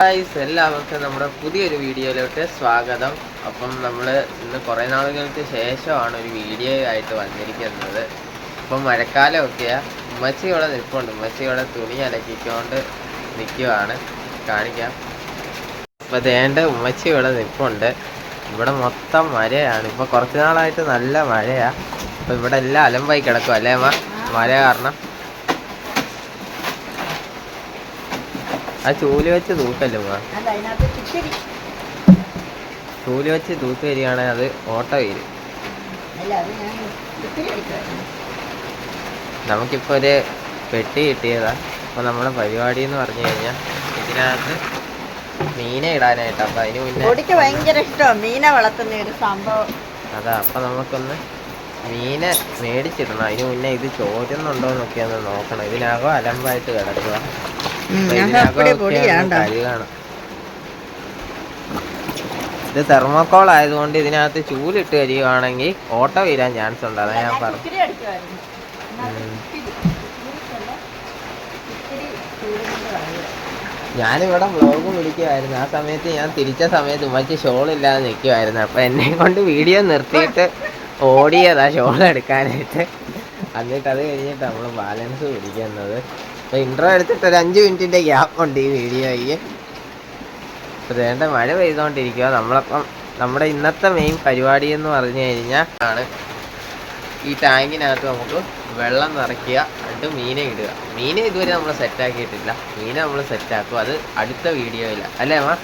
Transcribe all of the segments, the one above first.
Guys എല്ലാവർക്കും നമ്മുടെ പുതിയൊരു വീഡിയോയിലോട്ട് സ്വാഗതം. അപ്പം നമ്മൾ ഇന്ന് കുറേ നാളുകൾക്ക് ശേഷമാണ് ഒരു വീഡിയോ ആയിട്ട് വന്നിരിക്കുന്നത്. അപ്പം മഴക്കാലമൊക്കെയാണ് ഉമ്മച്ചി ഇവിടെ നിൽപ്പുണ്ട്. ഉമ്മച്ചി ഇവിടെ തുണി അലക്കിക്കൊണ്ട് നിൽക്കുവാണ്. കാണിക്കാം. അപ്പോൾ ദേണ്ട ഉമ്മച്ചി ഇവിടെ നിൽപ്പുണ്ട്. ഇവിടെ മൊത്തം മഴയാണ്. ഇപ്പോൾ കുറച്ച് നാളായിട്ട് നല്ല മഴയാണ് അപ്പോൾ ഇവിടെ എല്ലാം അലമ്പായി കിടക്കും അല്ലേ മഴ കാരണം. ആ ചൂൽ വെച്ച് തൂക്കല്ലോ ഇച്ചിരി ചൂൽ വെച്ച് തൂത്ത് വരികയാണെങ്കിൽ അത് ഓട്ട വരും. നമുക്കിപ്പോൾ ഒരു പെട്ടി കിട്ടിയതാ. അപ്പോൾ നമ്മുടെ പരിപാടി എന്ന് പറഞ്ഞു കഴിഞ്ഞാൽ ഇതിനകത്ത് മീനെ ഇടാനായിട്ട്. അപ്പൊ അതിന് മുന്നേ ഭയങ്കര ഇഷ്ടമാണ് മീനെ വളർത്തുന്ന ഒരു സംഭവം. അതാ അപ്പം നമുക്കൊന്ന് മീനെ മേടിച്ചിടണം. അതിന് മുന്നേ ഇത് ചോരുന്നുണ്ടോ എന്നൊക്കെ ഒന്ന് നോക്കണം. ഇതിനകം അലമ്പായിട്ട് കിടക്കുക ഇത് തെർമോക്കോൾ ആയതുകൊണ്ട് ഇതിനകത്ത് ചൂലിട്ട് കഴിയുവാണെങ്കിൽ ഓട്ടോ വീരാൻ ചാൻസ് ഉണ്ട്. അതാ ഞാൻ പറഞ്ഞു. ഞാനിവിടെ വ്ളോഗ് പിടിക്കുമായിരുന്നു ആ സമയത്ത് ഞാൻ തിരിച്ച സമയത്ത് ഉമ്മച്ചി ഷോൾ ഇല്ലാതെ നിൽക്കുമായിരുന്നു അപ്പം എന്നെ കൊണ്ട് വീഡിയോ നിർത്തിയിട്ട് ഓടിയതാ ഷോൾ എടുക്കാനായിട്ട്. എന്നിട്ട് അത് കഴിഞ്ഞിട്ട് നമ്മൾ ബാലൻസ് പിടിക്കുന്നത്. അപ്പോൾ ഇൻട്രോ എടുത്തിട്ട് ഒരു അഞ്ച് മിനിറ്റിന്റെ ഗ്യാപ്പ് ഉണ്ട് ഈ വീഡിയോയ്ക്ക് അപ്പോൾ വേണ്ട മഴ പെയ്തുകൊണ്ടിരിക്കുക നമ്മളപ്പം നമ്മുടെ ഇന്നത്തെ മെയിൻ പരിപാടി എന്ന് പറഞ്ഞു കഴിഞ്ഞാൽ ആണ് ഈ ടാങ്കിനകത്ത് നമുക്ക് വെള്ളം നിറയ്ക്കുക എന്നിട്ട് മീനെ ഇടുക. മീനെ ഇതുവരെ നമ്മൾ സെറ്റാക്കിയിട്ടില്ല മീനെ നമ്മൾ സെറ്റാക്കും അത് അടുത്ത വീഡിയോയിൽ അല്ലേ അമ്മ?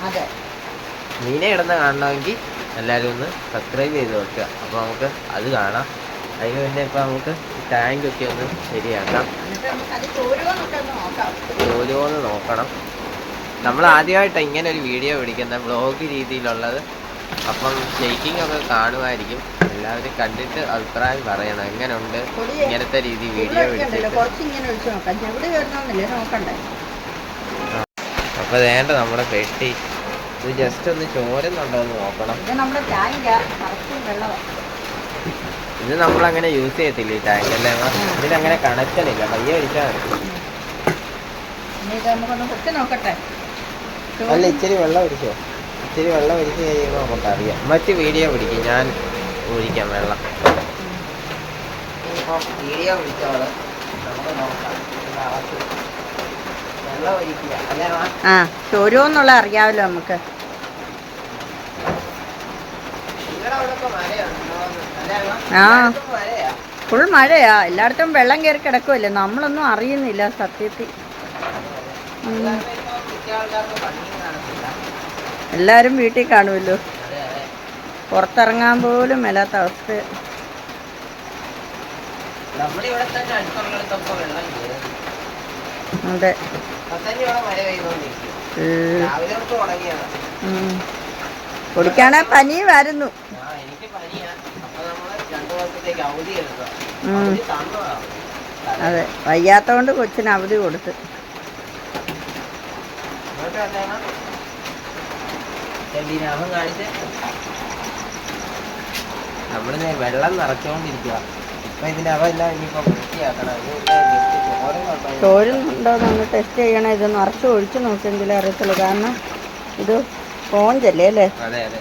മീനെ ഇടുന്ന കാണണമെങ്കിൽ എല്ലാവരും ഒന്ന് സബ്സ്ക്രൈബ് ചെയ്ത് വെക്കുക. അപ്പോൾ നമുക്ക് അത് കാണാം. അതിന് മുന്നേ ഇപ്പോൾ നമുക്ക് ടാങ്ക് ഒക്കെ ഒന്ന് ശരിയാക്കാം. ജോലിയോന്ന് നോക്കണം നമ്മൾ ആദ്യമായിട്ട് ഇങ്ങനെ ഒരു വീഡിയോ പിടിക്കുന്ന. ബ്ലോഗ് രീതിയിലുള്ളത്. അപ്പം ഷെയ്ക്കിംഗ് ഒക്കെ കാണുമായിരിക്കും. എല്ലാവരും കണ്ടിട്ട് അഭിപ്രായം പറയണം. എങ്ങനെയുണ്ട് ഉണ്ട് ഇങ്ങനത്തെ രീതി വീഡിയോ അപ്പൊ വേണ്ട നമ്മുടെ പെട്ടി. ഇത് ജസ്റ്റ് ഒന്ന് ചോരുന്നുണ്ടോ എന്ന് നോക്കണം. നമ്മുടെ ഇത് നമ്മളങ്ങനെ യൂസ് ചെയ്യത്തില്ല ഈ ടാങ്ക് അല്ലേ? ഇതിലങ്ങനെ കണക്ഷൻ ഇല്ല പയ്യെ ഒഴിച്ചാൽ മതി. അല്ല ഇച്ചിരി വെള്ളം ഒഴിച്ചോ? ഇച്ചിരി വെള്ളം ഒഴിച്ച് കഴിയുമ്പോൾ നമുക്കറിയാം. മറ്റ് വീഡിയോ പിടിക്കും ഞാൻ ഒഴിക്കാം വെള്ളം. വീഡിയോ പിടിച്ചോൾ. നമുക്ക് നോക്കാം. ആ ചോരുവോന്നുള്ള അറിയാമല്ലോ നമുക്ക്. നിങ്ങളുടെ അവിടെ അമ്മ? ആ. ഫുൾ മഴയാ. എല്ലായിടത്തും വെള്ളം കയറി കിടക്കുമല്ലേ നമ്മളൊന്നും അറിയുന്നില്ല സത്യത്തിൽ എല്ലാവരും വീട്ടിൽ കാണുമല്ലോ പുറത്തിറങ്ങാൻ പോലും മേലാത്ത അവസ്ഥ. അതെ. കുടിക്കാണെ പനി ആ അതെ വയ്യാത്തോണ്ട് കൊച്ചിന് അവധി കൊടുത്ത്. അവിടുന്ന് വെള്ളം നിറച്ചോണ്ടിരിക്കുക ഇപ്പൊ ഇതിന്റെ വെള്ളം എല്ലാം ഇനിയിപ്പോ വൃത്തിയാക്കണം. ചോരുന്നുണ്ടോ എന്ന് ടെസ്റ്റ് ചെയ്യണം. ഇത് നിറച്ച് ഒഴിച്ച് നോക്കിയെങ്കിലേ അറിയത്തുള്ളൂ. കാരണം ഇത് സ്പോഞ്ചല്ലേ അല്ലേ? അതെ അതെ.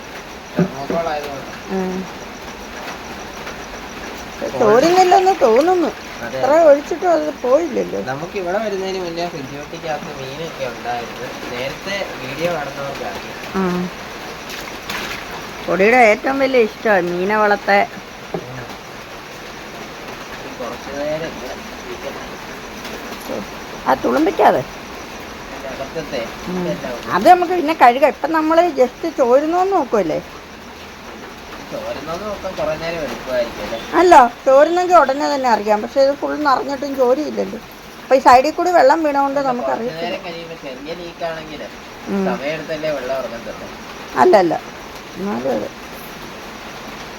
ആയതുകൊണ്ട് തോന്നുന്നു. അത്ര ഒഴിച്ചിട്ടും അത് പോയില്ലല്ലോ. നമുക്ക് ഇവിടെ വരുന്നതിന് മുന്നേ ഫ്രിഡ്ജോട്ടിക്കകത്ത് മീനൊക്കെ ഉണ്ടായിരുന്നു. നേരത്തെ വീഡിയോ കാണുന്നവർക്ക് ആ. പൊടിയുടെ ഏറ്റവും വലിയ ഇഷ്ടമാണ് മീനെ വളർത്തെ കുറച്ചു നേരം ആ തുളുമ്പിക്കാതെ. അത് നമുക്ക് പിന്നെ കഴുകാം. ഇപ്പം നമ്മൾ ജസ്റ്റ് ചോരുന്നോന്ന് നോക്കുമല്ലേ ചോരുന്നത് നോക്കാൻ കുറെ നേരം എടുക്കുമായിരിക്കും അല്ലേ? ചോരുന്നെങ്കിൽ ഉടനെ തന്നെ അറിയാം. പക്ഷെ ഇത് ഫുൾ നിറഞ്ഞിട്ടും ചോരിയില്ലല്ലോ അപ്പൊ ഈ സൈഡിൽ കൂടി വെള്ളം വീണോണ്ട് നമുക്ക് അല്ല അല്ല എന്നാലും അതെ.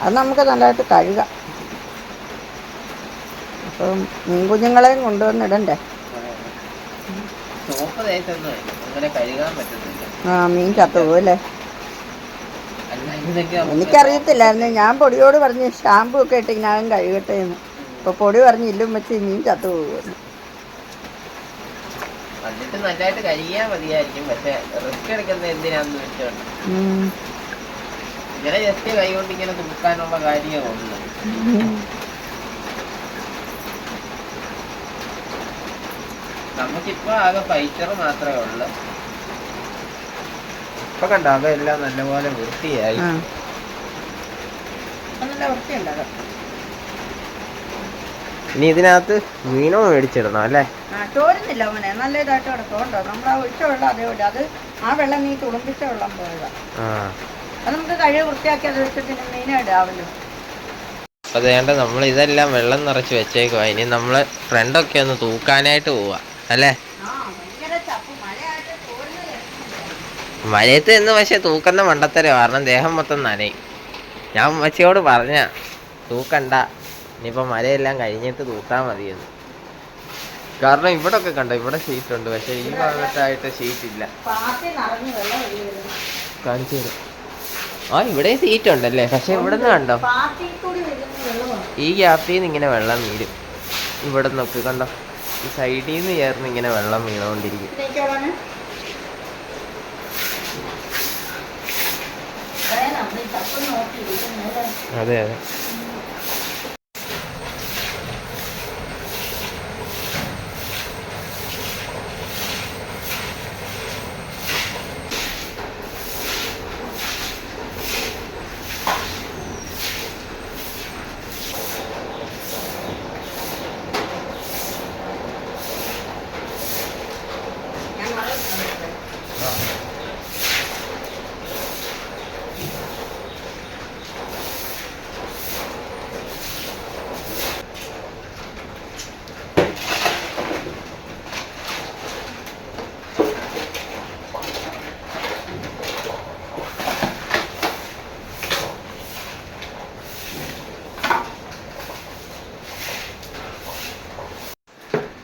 അത് നമുക്ക് നല്ലതായിട്ട് കഴുകാം. അപ്പം മീൻ കുഞ്ഞുങ്ങളെയും കൊണ്ടുവന്നിടണ്ടേ ആ മീൻ ചത്തു നമുക്ക് എനിക്കറിയത്തില്ലായിരുന്നു. ഞാൻ പൊടിയോട് പറഞ്ഞ് ഷാമ്പു ഒക്കെ ഇട്ട് ഇതിനകം കഴുകട്ടെ എന്ന്. അപ്പോൾ പൊടി പറഞ്ഞ് ഇല്ലും വെച്ച് ഇനിയും ചത്തു പോകുന്നു എന്നിട്ട് നല്ലതായിട്ട് കഴിയാൻ മതിയായിരിക്കും. പക്ഷെ റിസ്ക് എടുക്കുന്നത് എന്തിനാന്ന് വെച്ചോണ്ട് ഉം. ഇങ്ങനെ ജസ്റ്റ് കൈ കൊണ്ട് ഇങ്ങനെ തുറക്കാനുള്ള കാര്യമേ ഉള്ളൂ. ഉം. നമുക്കിപ്പോ ആകെ ഫൈറ്റർ മാത്രമേ ഉള്ളൂ. ഇപ്പൊ കണ്ടോ അതെല്ലാം നല്ലപോലെ വൃത്തിയായി. ആ. അത് നല്ല ഇനി ഇതിനകത്ത് മീനോ മേടിച്ചിടണം അല്ലേ? ആ ചോരുന്നില്ല മോനെ. നല്ല ഇതായിട്ട് കിടക്കും നമ്മൾ ആ ഒഴിച്ച വെള്ളം അതേപോലെ അത് ആ വെള്ളം നീ തുളുമ്പിച്ച വെള്ളം പോയതാ ആ. അത് നമുക്ക് കഴിവ് വൃത്തിയാക്കി അത് വെച്ചിട്ട് പിന്നെ മീനെ ഇടാവല്ലോ. അതേണ്ട നമ്മൾ ഇതെല്ലാം വെള്ളം നിറച്ച് വെച്ചേക്കുവാ. ഇനി നമ്മൾ ഫ്രണ്ടൊക്കെ ഒന്ന് തൂക്കാനായിട്ട് പോവാ. അല്ലേ ആ ഭയങ്കര ചപ്പ് മഴയായിട്ട് മഴയത്ത് നിന്ന് പക്ഷെ തൂക്കുന്ന മണ്ടത്തരം. കാരണം ദേഹം മൊത്തം നനയും. ഞാൻ ഉമ്മച്ചിയോട് പറഞ്ഞ തൂക്കണ്ട. ഇനിയിപ്പോൾ മലയെല്ലാം കഴിഞ്ഞിട്ട് തൂത്താ മതിയെന്ന്. കാരണം ഇവിടെ ഒക്കെ കണ്ടോ ഇവിടെ ഷീറ്റ് ഉണ്ട് പക്ഷെ ഈ ഭാഗത്തായിട്ട് ഷീറ്റ് ഇല്ല കാണിച്ചു തരും. ആ ഇവിടെ സീറ്റ് ഉണ്ടല്ലേ പക്ഷെ ഇവിടെ നിന്ന് കണ്ടോ ഈ ഗ്യാപ്പിൽ നിന്ന് ഇങ്ങനെ വെള്ളം വീഴും. ഇവിടെ നോക്കി കണ്ടോ? ഈ സൈഡിൽ നിന്ന് ചേർന്ന് ഇങ്ങനെ വെള്ളം വീണുകൊണ്ടിരിക്കും ഇതിലേക്കാണ് നമ്മൾ ഈ ചപ്പ് നോക്കി ഇരിക്കുന്നത് അതെ അതെ ഞാൻ വളരെ സന്തോഷം.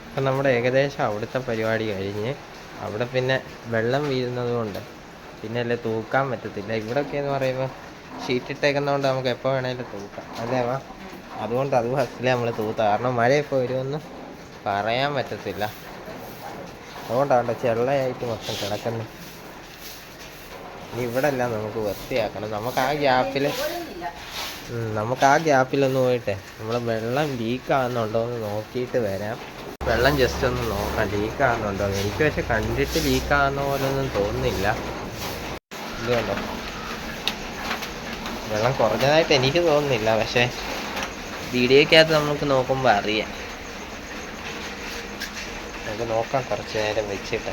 അപ്പം നമ്മുടെ ഏകദേശം അവിടുത്തെ പരിപാടി കഴിഞ്ഞ് അവിടെ പിന്നെ വെള്ളം വീഴുന്നത് കൊണ്ട് പിന്നെ അല്ലേ തൂക്കാൻ പറ്റത്തില്ല. ഇവിടെയൊക്കെ എന്ന് പറയുമ്പോൾ ഷീറ്റ് ഇട്ടേക്കുന്നതുകൊണ്ട് നമുക്ക് എപ്പോൾ വേണമെങ്കിലും തൂക്കാം. അല്ലേ വാ അതുകൊണ്ട് അത് ഫസ്റ്റിൽ നമ്മൾ തൂത്താം. കാരണം മഴ ഇപ്പോൾ വരുമെന്ന് പറയാൻ പറ്റത്തില്ല. അതുകൊണ്ടാണ് ചെള്ളയായിട്ട് മൊത്തം കിടക്കുന്നത് ഇനി ഇവിടെ എല്ലാം നമുക്ക് വൃത്തിയാക്കണം. നമുക്ക് ആ ഗ്യാപ്പിൽ. നമുക്ക് ആ ഗ്യാപ്പിലൊന്ന് പോയിട്ടെ. നമ്മൾ വെള്ളം ലീക്ക് ആകുന്നുണ്ടോ എന്ന് നോക്കിയിട്ട് വരാം. വെള്ളം ജസ്റ്റ് ഒന്ന് നോക്കാം ലീക്ക് ആകുന്നുണ്ടോ എന്ന്. എനിക്ക് പക്ഷെ കണ്ടിട്ട് ലീക്ക് ആകുന്ന പോലെ ഒന്നും തോന്നുന്നില്ല ഇതുകൊണ്ടോ വെള്ളം കുറഞ്ഞതായിട്ട് എനിക്ക് തോന്നുന്നില്ല പക്ഷെ വീഡിയോക്കകത്ത് നമുക്ക് നോക്കുമ്പോൾ അറിയാം. നമുക്ക് നോക്കാം കുറച്ച് നേരം വെച്ചിട്ട്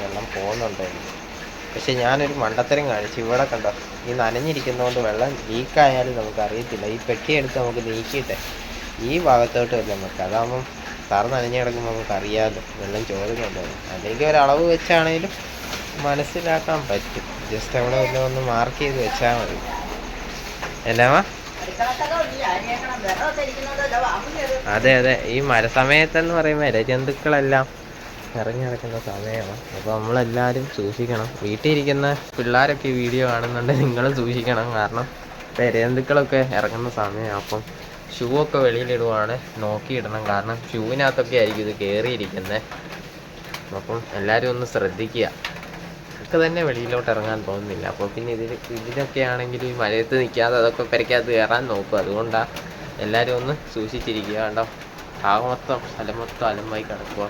വെള്ളം പോകുന്നുണ്ടോ എന്ന്. പക്ഷെ ഞാനൊരു മണ്ടത്തരം കാണിച്ചു. ഇവിടെ കണ്ടോ ഈ നനഞ്ഞിരിക്കുന്നതുകൊണ്ട് വെള്ളം ലീക്കായാലും നമുക്ക് അറിയത്തില്ല ഈ പെട്ടിയെടുത്ത് നമുക്ക് നീക്കിയിട്ട് ഈ ഭാഗത്തോട്ട് വല്ലതും നമുക്ക് അതാകുമ്പം തറ നനഞ്ഞ് കിടക്കുമ്പോൾ നമുക്ക് അറിയാമല്ലോ വെള്ളം ചോരുന്നുണ്ടോ. അല്ലെങ്കിൽ ഒരളവ് വെച്ചാണെങ്കിലും മനസ്സിലാക്കാൻ പറ്റും. ജസ്റ്റ് അവിടെ വല്ലതും ഒന്ന് മാർക്ക് ചെയ്ത് വെച്ചാൽ മതി. എന്നാ. അതെ അതെ. ഈ മരസമയത്തെന്ന് പറയുമ്പോൾ ഇരജന്തുക്കളെല്ലാം ഇറങ്ങി നടക്കുന്ന സമയമാണ്. അപ്പോൾ നമ്മളെല്ലാവരും സൂക്ഷിക്കണം. വീട്ടിൽ ഇരിക്കുന്ന പിള്ളേരൊക്കെ വീഡിയോ കാണുന്നുണ്ടെങ്കിൽ നിങ്ങളും സൂക്ഷിക്കണം. കാരണം പെരേന്തുക്കളൊക്കെ ഇറങ്ങുന്ന സമയമാണ് അപ്പം ഷൂ ഒക്കെ വെളിയിലിടുവാണ്. നോക്കിയിടണം. കാരണം ഷൂവിനകത്തൊക്കെ ആയിരിക്കും ഇത് കയറിയിരിക്കുന്നത് അപ്പം എല്ലാവരും ഒന്ന് ശ്രദ്ധിക്കുക. ഒക്കെ തന്നെ വെളിയിലോട്ട് ഇറങ്ങാൻ തോന്നുന്നില്ല. അപ്പോൾ പിന്നെ ഇതിൽ ഇതിനൊക്കെ ആണെങ്കിൽ ഈ മലയത്ത് നിൽക്കാതെ അതൊക്കെ പെരക്കകത്ത് കയറാൻ നോക്കും അതുകൊണ്ടാണ് എല്ലാവരും ഒന്ന് സൂക്ഷിച്ചിരിക്കുക. കണ്ടോ? ആകെ മൊത്തം സ്ഥലം മൊത്തം അലമ്പായി കിടക്കുക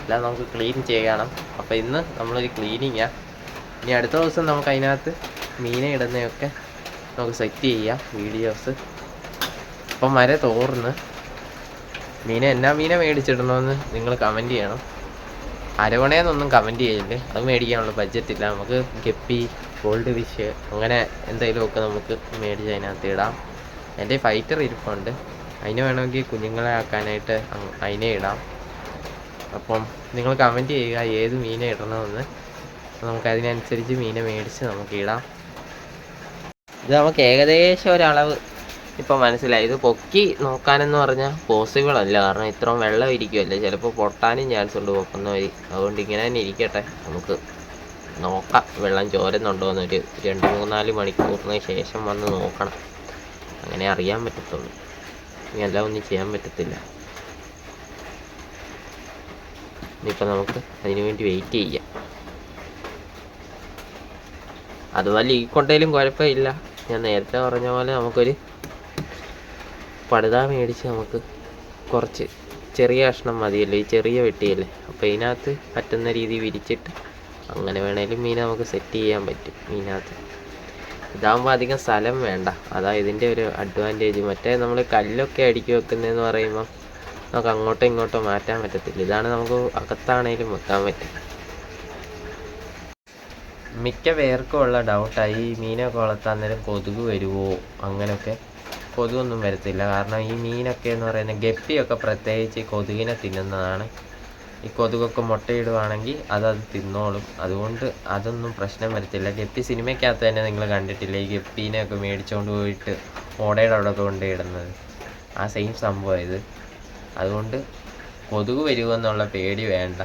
എല്ലാം നമുക്ക് ക്ലീൻ ചെയ്യണം. അപ്പോൾ ഇന്ന് നമ്മളൊരു ക്ലീനിങ്ങാണ് ഇനി അടുത്ത ദിവസം നമുക്ക് അതിനകത്ത് മീനെ ഇടുന്നതൊക്കെ നമുക്ക് സെറ്റ് ചെയ്യാം വീഡിയോസ് അപ്പം വരെ തോർന്ന്. മീനെ എന്നാ മീനെ മേടിച്ചിടണമെന്ന് നിങ്ങൾ കമന്റ് ചെയ്യണം. അരവണയെന്നൊന്നും കമന്റ് ചെയ്യില്ലേ? അത് മേടിക്കാനുള്ള ബഡ്ജറ്റ് ഇല്ല. നമുക്ക് ഗപ്പി ഗോൾഡ് ഫിഷ് അങ്ങനെ എന്തെങ്കിലുമൊക്കെ നമുക്ക് മേടിച്ച് അതിനകത്ത് ഇടാം. എന്റെ ഫൈറ്റർ ഇരിപ്പുണ്ട്. അതിന് വേണമെങ്കിൽ കുഞ്ഞുങ്ങളെ ആക്കാനായിട്ട് അതിനെ ഇടാം. അപ്പം നിങ്ങൾ കമന്റ് ചെയ്യുക ഏത് മീനെ ഇടണമെന്ന് നമുക്ക് അതിനനുസരിച്ച് മീനെ മേടിച്ച് നമുക്ക് ഇടാം. ഇത് നമുക്ക് ഏകദേശം ഒരളവ് ഇപ്പം മനസ്സിലായി. ഇത് പൊക്കി നോക്കാനെന്ന് പറഞ്ഞാൽ പോസിബിൾ അല്ല കാരണം ഇത്രയും വെള്ളം ഇരിക്കുമല്ലേ ചിലപ്പോൾ പൊട്ടാനും ചാൻസ് ഉണ്ട് പൊക്കുന്ന വഴി. അതുകൊണ്ട് ഇങ്ങനെ തന്നെ ഇരിക്കട്ടെ. നമുക്ക് നോക്കാം. വെള്ളം ചോരുന്നുണ്ടോ എന്നൊരു രണ്ട് മൂന്നാൽ മണിക്കൂറിന് ശേഷം വന്ന് നോക്കണം. അങ്ങനെ അറിയാൻ പറ്റത്തുള്ളൂ. ഇനി എല്ലാം ഒന്നും ചെയ്യാൻ പറ്റത്തില്ല. ഇനിയിപ്പോൾ നമുക്ക് അതിന് വേണ്ടി വെയിറ്റ് ചെയ്യാം. അതുപോലെ ലീക്കൊണ്ടേലും കൊണ്ടേലും കുഴപ്പമില്ല. ഞാൻ നേരത്തെ പറഞ്ഞ പോലെ നമുക്കൊരു പടുത മേടിച്ച് നമുക്ക് കുറച്ച് ചെറിയ കഷ്ണം മതിയല്ലോ ഈ ചെറിയ വെട്ടിയല്ലേ അപ്പോൾ ഇതിനകത്ത് പറ്റുന്ന രീതി വിരിച്ചിട്ട് അങ്ങനെ വേണേലും മീൻ നമുക്ക് സെറ്റ് ചെയ്യാൻ പറ്റും മീനകത്ത് ഇതാകുമ്പോൾ അധികം സ്ഥലം വേണ്ട. അതാ ഇതിന്റെ ഒരു അഡ്വാന്റേജ് മറ്റേ നമ്മൾ കല്ലൊക്കെ അടുക്കി വെക്കുന്നതെന്ന് പറയുമ്പം നമുക്ക് അങ്ങോട്ടോ ഇങ്ങോട്ടോ മാറ്റാൻ പറ്റത്തില്ല. ഇതാണ് നമുക്ക് അകത്താണേലും വെക്കാൻ പറ്റും മിക്ക പേർക്കും ഉള്ള ഡൗട്ടായി ഈ മീനൊക്കെ വളർത്താൻ നേരം കൊതുക് വരുമോ അങ്ങനെയൊക്കെ കൊതുകൊന്നും വരത്തില്ല. കാരണം ഈ മീനൊക്കെ എന്ന് പറയുന്നത് ഗപ്പിയൊക്കെ പ്രത്യേകിച്ച് കൊതുകിനെ തിന്നുന്നതാണ്. ഈ കൊതുകൊക്കെ മുട്ടയിടുവാണെങ്കിൽ അതത് തിന്നോളും. അതുകൊണ്ട് അതൊന്നും പ്രശ്നം വരത്തില്ല. ഗപ്പി സിനിമയ്ക്കകത്ത് തന്നെ നിങ്ങൾ കണ്ടിട്ടില്ലേ? ഈ ഗപ്പീനെയൊക്കെ മേടിച്ചുകൊണ്ട് പോയിട്ട് ഓടയുടെ അവിടെ കൊണ്ടിടുന്നത് ആ സെയിം സംഭവം ഇത്. അതുകൊണ്ട് കൊതുക് വരുമെന്നുള്ള പേടി വേണ്ട.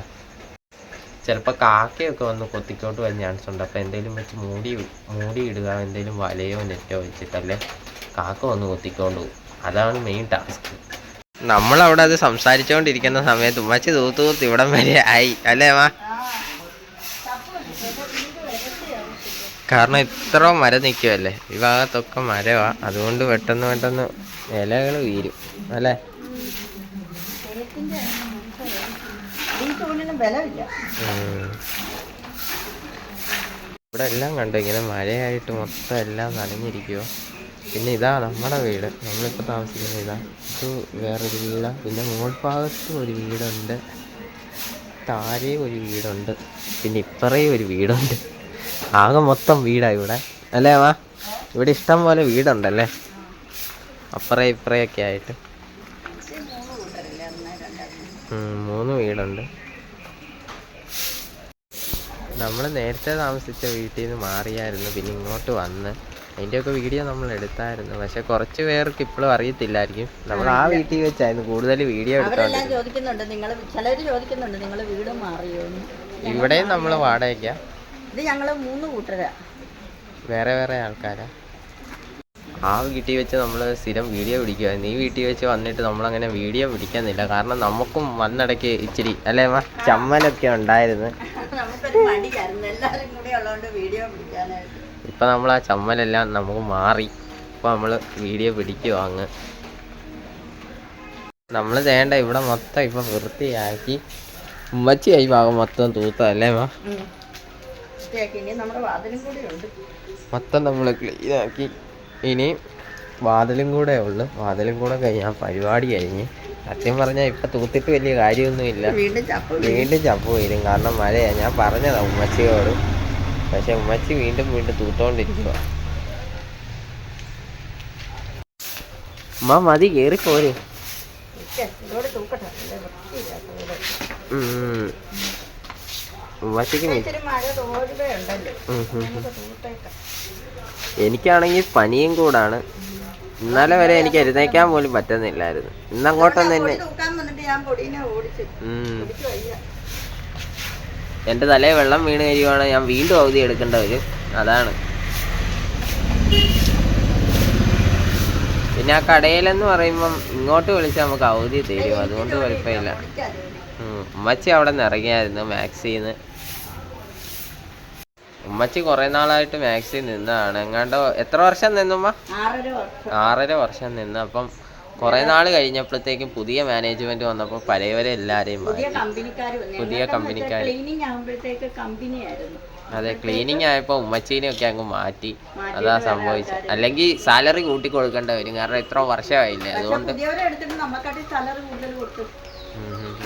ചിലപ്പോൾ കാക്കയൊക്കെ വന്ന് കൊത്തിക്കോട്ട് വരാൻ ചാൻസ് ഉണ്ട്. അപ്പോൾ എന്തെങ്കിലും വെച്ച് മൂടി മൂടി ഇടുക എന്തെങ്കിലും വലയോ നെറ്റോ വെച്ചിട്ടല്ലേ കാക്ക വന്ന് കൊത്തിക്കൊണ്ട് പോകും അതാണ് മെയിൻ ടാസ്ക് നമ്മളവിടെ അത് സംസാരിച്ചുകൊണ്ടിരിക്കുന്ന സമയത്ത് ഉമ്മച്ചി തൂത്ത് തൂത്ത് ഇവിടം വരെ ആയി. അല്ലേ വാ? കാരണം ഇത്ര മര നിൽക്കുമല്ലേ ഈ ഭാഗത്തൊക്കെ മരവാ. അതുകൊണ്ട് പെട്ടെന്ന് പെട്ടെന്ന് ഇലകൾ വീരും. അല്ലേ ഈ ചൂടിനും ഇവിടെ എല്ലാം കണ്ടു ഇങ്ങനെ മഴയായിട്ട് മൊത്തം എല്ലാം നനഞ്ഞിരിക്കുവോ? പിന്നെ ഇതാ നമ്മുടെ വീട്. നമ്മളിപ്പോൾ താമസിക്കുന്ന ഇതാ. ഇത് വേറൊരു വീടാ. പിന്നെ മോൾ ഭാഗത്ത് ഒരു വീടുണ്ട്. താഴെ ഒരു വീടുണ്ട്. പിന്നെ ഇപ്പറേ ഒരു വീടുണ്ട്. ആകെ മൊത്തം വീടാ ഇവിടെ. അല്ലേ വാ. ഇവിടെ ഇഷ്ടം പോലെ വീടുണ്ടല്ലേ? അപ്പറേ ഇപ്പറേ ഒക്കെ ആയിട്ട്. മൂന്ന് വീടുണ്ട്. നമ്മൾ നേരത്തെ താമസിച്ച വീട്ടിൽ നിന്ന് മാറിയായിരുന്നു പിന്നെ ഇങ്ങോട്ട് വന്ന്. അതിന്റെയൊക്കെ വീഡിയോ നമ്മൾ എടുത്തായിരുന്നു. പക്ഷെ കുറച്ച് പേർക്ക് ഇപ്പോഴും അറിയത്തില്ലായിരിക്കും. നമ്മൾ ആ വീട്ടിൽ വെച്ചായിരുന്നു കൂടുതൽ വീഡിയോ എടുത്തോണ്ട് ചോദിക്കുന്നുണ്ട്. നിങ്ങൾ ചിലർ ചോദിക്കുന്നുണ്ട് നിങ്ങൾ വീട് മാറിയോ? ഇവിടെയും നമ്മൾ വാടകയ്ക്ക? ഇത് ഞങ്ങൾ മൂന്ന് കൂട്ടരാ. വേറെ വേറെ ആൾക്കാരാ? ആ വീട്ടിൽ വെച്ച് നമ്മൾ സ്ഥിരം വീഡിയോ പിടിക്കുക നീ വീട്ടിൽ വെച്ച് വന്നിട്ട് നമ്മളങ്ങനെ വീഡിയോ പിടിക്കുന്നില്ല കാരണം നമുക്കും വന്നിടയ്ക്ക് ഇച്ചിരി അല്ലേ മാ ചമ്മലൊക്കെ ഉണ്ടായിരുന്നു. ഇപ്പം നമ്മൾ ആ ചമ്മലെല്ലാം നമുക്ക് മാറി. ഇപ്പം നമ്മൾ വീഡിയോ പിടിക്കുക അങ്ങ്. നമ്മൾ ചെയ്യേണ്ട ഇവിടെ മൊത്തം ഇപ്പം വൃത്തിയാക്കി. ഉമ്മച്ചിയായി ഭാഗം മൊത്തം തൂത്തല്ലേ മാ മൊത്തം നമ്മൾ ക്ലീനാക്കി ഇനി വാതിലും കൂടെ ഉള്ളു. വാതിലും കൂടെ കഴിഞ്ഞാൽ പരിപാടി കഴിഞ്ഞ് സത്യം പറഞ്ഞാൽ ഇപ്പം തൂത്തിട്ട് വലിയ കാര്യമൊന്നുമില്ല. വീണ്ടും ചപ്പ് വീഴും. വീണ്ടും ചപ്പ് വരും കാരണം മഴയാ. ഞാൻ പറഞ്ഞതാ ഉമ്മച്ചിയോട്. പക്ഷെ ഉമ്മച്ചി വീണ്ടും വീണ്ടും തൂത്തോണ്ടിരിക്കുക ഉമ്മ മതി കേറി എനിക്കാണെങ്കിൽ പനിയും കൂടാണ്. ഇന്നലെ വരെ എനിക്ക് എഴുന്നേക്കാൻ പോലും പറ്റുന്നില്ലായിരുന്നു. ഇന്നങ്ങോട്ടൊന്നും അങ്ങോട്ടൊന്നും തന്നെ എന്റെ തലയിൽ വെള്ളം വീണ് കഴിയുവാണെങ്കിൽ ഞാൻ വീണ്ടും അവധി എടുക്കേണ്ട വരും. അതാണ്. പിന്നെ ആ കടയിലെന്ന് പറയുമ്പം ഇങ്ങോട്ട് വിളിച്ചാൽ നമുക്ക് അവധി തരും. അതുകൊണ്ട് കുഴപ്പമില്ല. ഉമ്മച്ചി അവിടെ നിന്ന് ഇറങ്ങിയായിരുന്നു മാക്സിന്ന് ഉമ്മച്ചി കുറെ നാളായിട്ട് മാക്സി നിന്നതാണ്. എങ്ങാണ്ടോ എത്ര വർഷം നിന്നുമ്മ ആറര വർഷം. നിന്ന്. അപ്പം കുറെ നാൾ കഴിഞ്ഞപ്പോഴത്തേക്കും പുതിയ മാനേജ്മെന്റ് വന്നപ്പോൾ പഴയവരെ എല്ലാരെയും പുതിയ കമ്പനിക്കാർ കമ്പനിക്കാര്. ക്ലീനിങ് ആയപ്പോ ഉമ്മച്ചീനെ ഒക്കെ അതെ ആയപ്പോൾ അങ്ങ് മാറ്റി. അതാ സംഭവിച്ചത്. അല്ലെങ്കിൽ സാലറി കൂട്ടി കൊടുക്കേണ്ടി വരും. കാരണം ഇത്ര വർഷമായില്ലേ. അതുകൊണ്ട്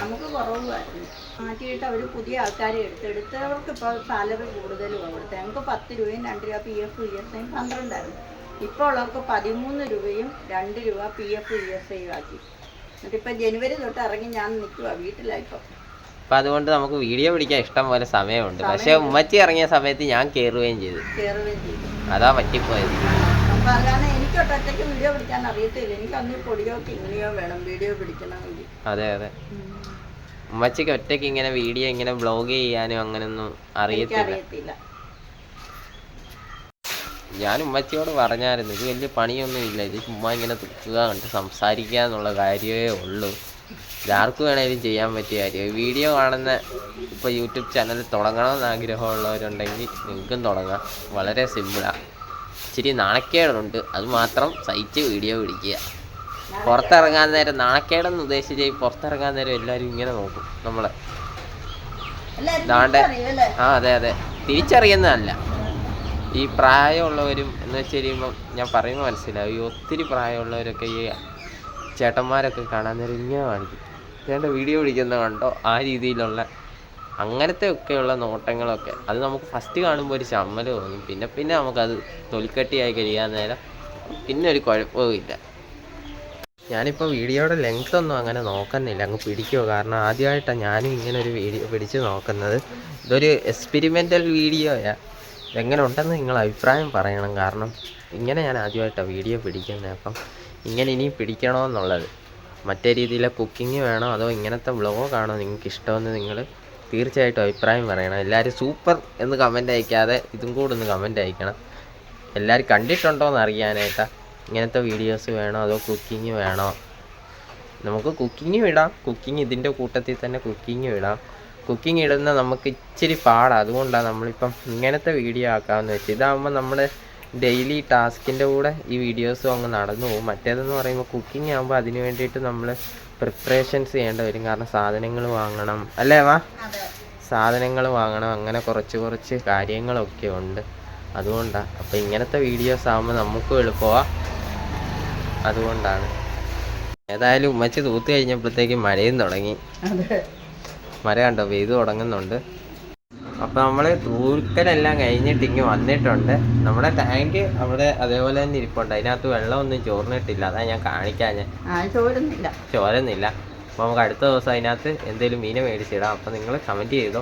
നമുക്ക് കുറവുമായിരുന്നു. മാറ്റിയിട്ട് അവർ പുതിയ ആൾക്കാരെ എടുത്തെടുത്തവർക്ക് ഇപ്പോൾ സാലറി കൂടുതലും അവിടുത്തെ. ഞങ്ങൾക്ക് പത്ത് രൂപയും രണ്ട് രൂപ പി എഫ് ഇ എസ് ഐയും പന്ത്രണ്ടായിരുന്നു. ഇപ്പോൾ ഉള്ളവർക്ക് പതിമൂന്ന് രൂപയും രണ്ട് രൂപ പി എഫ് ഇ എസ് ഐയും ആക്കി. എന്നിട്ടിപ്പോൾ ജനുവരി തൊട്ട് ഇറങ്ങി ഞാൻ നിൽക്കുക വീട്ടിലായിപ്പോൾ അപ്പൊ അതുകൊണ്ട് നമുക്ക് വീഡിയോ പിടിക്കാൻ ഇഷ്ടം പോലെ സമയമുണ്ട്. പക്ഷെ ഉമ്മച്ചി ഇറങ്ങിയ സമയത്ത് ഞാൻ കേറുകയും കയറുകയും ചെയ്തു. അതാ പറ്റിപ്പോയത്. അപ്പം അതാണ് എനിക്ക് ഒറ്റയ്ക്ക് വീഡിയോ പിടിക്കാൻ അറിയത്തില്ല. എനിക്ക് അന്ന് പൊടിയോ കിങ്ങിയോ വേണം വീഡിയോ പിടിക്കണമെങ്കിൽ. അതെ അതെ. ഉമ്മച്ചിക്ക് ഒറ്റയ്ക്ക് ഇങ്ങനെ വീഡിയോ ഇങ്ങനെ ബ്ലോഗ് ചെയ്യാനും അങ്ങനൊന്നും അറിയത്തില്ല. ഞാൻ ഉമ്മച്ചിയോട് പറഞ്ഞായിരുന്നു ഇത് വലിയ പണിയൊന്നും ഇല്ല. ഇത് ചുമ്മാ ഇങ്ങനെ തുക്കുക കണ്ട് സംസാരിക്കുക എന്നുള്ള കാര്യമേ ഉള്ളൂ. ഇതാർക്ക് വേണേലും ചെയ്യാൻ പറ്റിയ കാര്യം വീഡിയോ കാണുന്ന ഇപ്പോൾ യൂട്യൂബ് ചാനൽ തുടങ്ങണമെന്ന് ആഗ്രഹമുള്ളവരുണ്ടെങ്കിൽ നിങ്ങൾക്കും തുടങ്ങാം. വളരെ സിമ്പിളാണ് ഇച്ചിരി നാണക്കേടുണ്ട്. അത് മാത്രം സഹിച്ച് വീഡിയോ പിടിക്കുക. പുറത്തിറങ്ങാൻ നേരം നാണക്കേടെന്ന് ഉദ്ദേശിച്ച് ഈ പുറത്തിറങ്ങാൻ നേരം എല്ലാവരും ഇങ്ങനെ നോക്കും നമ്മളെ. ദാണ്ടെ. ആ അതെ അതെ. തിരിച്ചറിയുന്നതല്ല. ഈ പ്രായമുള്ളവരും എന്ന് വെച്ച് കഴിയുമ്പം ഞാൻ പറയുമ്പോൾ മനസ്സിലാവും ഈ ഒത്തിരി പ്രായമുള്ളവരൊക്കെ ഈ ചേട്ടന്മാരൊക്കെ കാണാൻ നേരം ഇങ്ങനെ കാണിക്കും. ചേട്ടൻ വീഡിയോ പിടിക്കുന്ന കണ്ടോ? ആ രീതിയിലുള്ള അങ്ങനത്തെ ഒക്കെയുള്ള നോട്ടങ്ങളൊക്കെ. അത് നമുക്ക് ഫസ്റ്റ് കാണുമ്പോൾ ഒരു ചമ്മൽ തോന്നും. പിന്നെ പിന്നെ നമുക്കത് തൊലിക്കട്ടിയായി കഴിയാൻ നേരം പിന്നെ ഒരു കുഴപ്പവും ഇല്ല. ഞാനിപ്പോൾ വീഡിയോയുടെ ലെങ്ത് ഒന്നും അങ്ങനെ നോക്കുന്നില്ല. അങ്ങ് പിടിക്കുമോ കാരണം ആദ്യമായിട്ടാണ് ഞാനും ഇങ്ങനെ ഒരു വീഡിയോ പിടിച്ച് നോക്കുന്നത്. ഇതൊരു എക്സ്പെരിമെന്റൽ വീഡിയോയാണ് എങ്ങനെ ഉണ്ടെന്ന് നിങ്ങൾ അഭിപ്രായം പറയണം. കാരണം ഇങ്ങനെ ഞാൻ ആദ്യമായിട്ടാണ് വീഡിയോ പിടിക്കുന്നത് അപ്പം ഇങ്ങനെ ഇനി പിടിക്കണമെന്നുള്ളത് മറ്റേ രീതിയിലെ കുക്കിംഗ് വേണോ? അതോ ഇങ്ങനത്തെ വ്ളോഗാണോ നിങ്ങൾക്ക് ഇഷ്ടമെന്ന് നിങ്ങൾ തീർച്ചയായിട്ടും അഭിപ്രായം പറയണം. എല്ലാവരും സൂപ്പർ എന്ന് കമന്റ് അയക്കാതെ ഇതും കൂടെ ഒന്ന് കമന്റ് അയക്കണം. എല്ലാവരും കണ്ടിട്ടുണ്ടോ എന്ന് അറിയാനായിട്ടാ. ഇങ്ങനത്തെ വീഡിയോസ് വേണോ അതോ കുക്കിംഗ് വേണോ? നമുക്ക് കുക്കിംഗ് ഇടാം. കുക്കിംഗ് ഇതിന്റെ കൂട്ടത്തിൽ തന്നെ കുക്കിംഗ് ഇടാം. കുക്കിംഗ് ഇടുന്ന നമുക്ക് ഇച്ചിരി പാടാണ് അതുകൊണ്ടാണ് നമ്മളിപ്പം ഇങ്ങനത്തെ വീഡിയോ ആക്കാമെന്ന് വെച്ച് ഇതാകുമ്പോൾ നമ്മുടെ ഡെയിലി ടാസ്കിന്റെ കൂടെ ഈ വീഡിയോസും അങ്ങ് നടന്നു പോകും. മറ്റേതെന്ന് പറയുമ്പോൾ കുക്കിംഗ് ആകുമ്പോൾ അതിന് വേണ്ടിയിട്ട് നമ്മൾ പ്രിപ്പറേഷൻസ് ചെയ്യേണ്ടി വരും. കാരണം സാധനങ്ങൾ വാങ്ങണം. അല്ലേ വാ? സാധനങ്ങൾ വാങ്ങണം. അങ്ങനെ കുറച്ച് കുറച്ച് കാര്യങ്ങളൊക്കെ ഉണ്ട്. അതുകൊണ്ടാണ് അപ്പോൾ ഇങ്ങനത്തെ വീഡിയോസ് ആകുമ്പോൾ നമുക്കും എളുപ്പമാണ് അതുകൊണ്ടാണ്. ഏതായാലും ഉമ്മച്ചി തൂത്ത് കഴിഞ്ഞപ്പോഴത്തേക്കും മഴയും തുടങ്ങി. മഴ കണ്ടോ? പെയ്ത് തുടങ്ങുന്നുണ്ട്. അപ്പോൾ നമ്മൾ തൂക്കലെല്ലാം കഴിഞ്ഞിട്ട് ഇങ്ങ് വന്നിട്ടുണ്ട്. നമ്മുടെ ടാങ്ക് അവിടെ അതേപോലെ തന്നെ ഇരിപ്പുണ്ട്. അതിനകത്ത് വെള്ളമൊന്നും ചോർന്നിട്ടില്ല. അതാ ഞാൻ കാണിക്കാൻ ചോരുന്നില്ല. ചോരുന്നില്ല. അപ്പോൾ നമുക്ക് അടുത്ത ദിവസം അതിനകത്ത് എന്തെങ്കിലും മീനെ മേടിച്ചിടാം. അപ്പോൾ നിങ്ങൾ കമന്റ് ചെയ്തോ?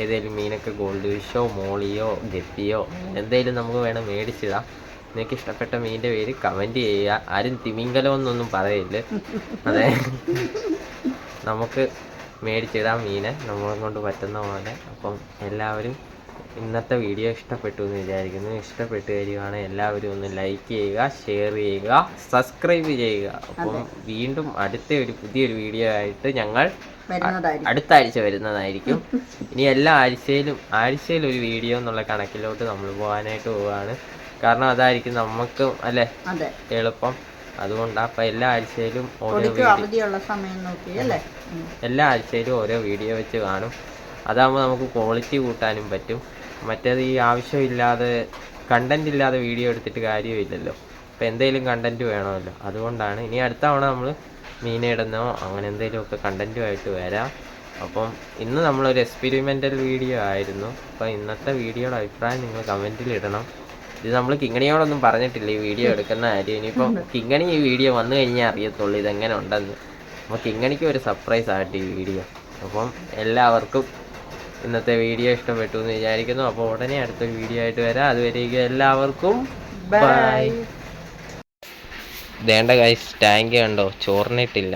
ഏതെങ്കിലും മീനൊക്കെ ഗോൾഡ് ഫിഷോ മോളിയോ ഗപ്പിയോ എന്തെങ്കിലും നമുക്ക് വേണം മേടിച്ചിടാം. നിങ്ങൾക്ക് ഇഷ്ടപ്പെട്ട മീനിന്റെ പേര് കമന്റ് ചെയ്യുക. ആരും തിമിംഗലം എന്നൊന്നും പറയില്ല അതെ. നമുക്ക് മേടിച്ചിടാം മീനെ. നമ്മളെ കൊണ്ട് പറ്റുന്ന പോലെ. അപ്പം എല്ലാവരും ഇന്നത്തെ വീഡിയോ ഇഷ്ടപ്പെട്ടു എന്ന് വിചാരിക്കുന്നു. ഇഷ്ടപ്പെട്ടു കഴിയുവാണെങ്കിൽ എല്ലാവരും ഒന്ന് ലൈക്ക് ചെയ്യുക ഷെയർ ചെയ്യുക സബ്സ്ക്രൈബ് ചെയ്യുക. അപ്പം വീണ്ടും അടുത്ത ഒരു പുതിയൊരു വീഡിയോ ആയിട്ട് ഞങ്ങൾ അടുത്ത ആഴ്ച വരുന്നതായിരിക്കും. ഇനി എല്ലാ ആഴ്ചയിലും ആഴ്ചയിൽ ഒരു വീഡിയോ എന്നുള്ള കണക്കിലോട്ട് നമ്മൾ പോകാനായിട്ട് പോവാണ് കാരണം അതായിരിക്കും നമുക്ക് അല്ലെ? എളുപ്പം. അതുകൊണ്ട് അപ്പൊ എല്ലാ ആഴ്ചയിലും ഓരോ അവധിയുള്ള സമയം നോക്കി അല്ലേ. എല്ലാ ആഴ്ചയിലും ഓരോ വീഡിയോ വെച്ച് കാണും. അതാകുമ്പോൾ നമുക്ക് ക്വാളിറ്റി കൂട്ടാനും പറ്റും. മറ്റേത് ഈ ആവശ്യമില്ലാതെ കണ്ടന്റ് ഇല്ലാതെ വീഡിയോ എടുത്തിട്ട് കാര്യമില്ലല്ലോ. അപ്പോൾ എന്തെങ്കിലും കണ്ടന്റ് വേണമല്ലോ. അതുകൊണ്ടാണ് ഇനി അടുത്ത തവണ നമ്മൾ മീനിടുന്നോ അങ്ങനെ എന്തെങ്കിലുമൊക്കെ കണ്ടന്റുമായിട്ട് വരാം. അപ്പം ഇന്ന് നമ്മളൊരു എക്സ്പെരിമെന്റൽ വീഡിയോ ആയിരുന്നു. അപ്പോൾ ഇന്നത്തെ വീഡിയോയുടെ അഭിപ്രായം നിങ്ങൾ കമന്റിൽ ഇടണം. ഇത് നമ്മൾ കിങ്ങണിയോടൊന്നും പറഞ്ഞിട്ടില്ല ഈ വീഡിയോ എടുക്കുന്ന കാര്യം. ഇനിയിപ്പം കിങ്ങണി ഈ വീഡിയോ വന്നു കഴിഞ്ഞാൽ അറിയത്തുള്ളൂ ഇതെങ്ങനെ ഉണ്ടെന്ന്. അപ്പോൾ കിങ്ങണിക്ക് ഒരു സർപ്രൈസ് ആയിട്ട് ഈ വീഡിയോ അപ്പം എല്ലാവർക്കും ഇന്നത്തെ വീഡിയോ ഇഷ്ടപ്പെട്ടു എന്ന് വിചാരിക്കുന്നു. അപ്പോൾ ഉടനെ അടുത്തൊരു വീഡിയോ ആയിട്ട് വരാം. അതുവരേക്കും എല്ലാവർക്കും ബൈ വേണ്ട കൈസ് ടാങ്ക് കണ്ടോ? ചോർന്നിട്ടില്ല